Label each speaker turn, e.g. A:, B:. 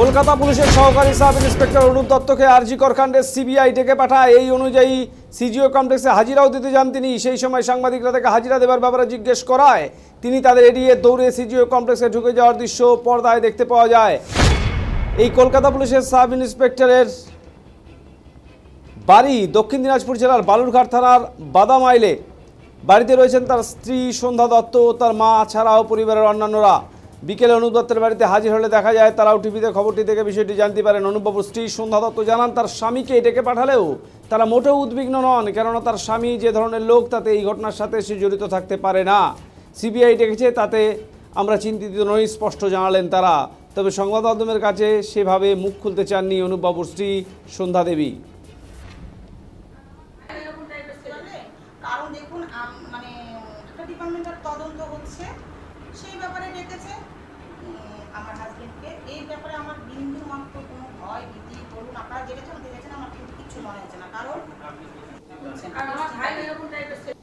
A: কলকাতা পুলিশের সহকারী sub inspector Anup দত্তকে আরজি করকাণ্ডে সিবিআই ডেকে পাঠায়। এই অনুযায়ী সিজিও কমপ্লেক্সে হাজিরাও দিতে যান তিনি। সেই সময় সাংবাদিকরা তাকে হাজিরা দেবার ব্যাপারে জিজ্ঞেস করায়। তিনি তাদের এড়িয়ে দৌড়ে সিজিও কমপ্লেক্সে ঢুকে যাওয়ার দৃশ্য পর্দায় দেখতে পাওয়া যায়। এই কলকাতা পুলিশের সাব ইন্সপেক্টরের বাড়ি দক্ষিণ দিনাজপুর জেলার বালুরঘাট থানার বাদামাইলে। বাড়িতে রয়েছেন তার স্ত্রী সন্ধ্যা দত্ত ও তার মা ছাড়াও পরিবারের অন্যান্যরা। বিকেলে অনুপ দত্তের বাড়িতে হাজির হলে দেখা যায়, তারাও টিভিতে খবরটি থেকে বিষয়টি জানতে পারেন। অনুপবাবুর স্ত্রী সন্ধ্যা দত্ত জানান, তার স্বামীকে ডেকে পাঠালেও তারা মোটেও উদ্বিগ্ন নন, কেননা তার স্বামী যে ধরনের লোক, তাতে এই ঘটনার সাথে সে জড়িত থাকতে পারে না। সিবিআই ডেকেছে, তাতে আমরা চিন্তিত নই, স্পষ্ট জানালেন তারা। তবে সংবাদ মাধ্যমের কাছে সেভাবে মুখ খুলতে চাননি অনুপবাবুর স্ত্রী সন্ধ্যা দেবী।
B: দেখুন মানে একটা ডিপার্টমেন্টের তদন্ত হচ্ছে। আমার হাজব্যান্ডকে এই ব্যাপারে আমার বিন্দু মাত্র কোনো ভয়, ভীতি করুন। আপনারা জেনেছেন, দেখেছেন, আমার কিন্তু কিছু মনে হচ্ছে না। কারণ আমার ভাই এরকম টাইপের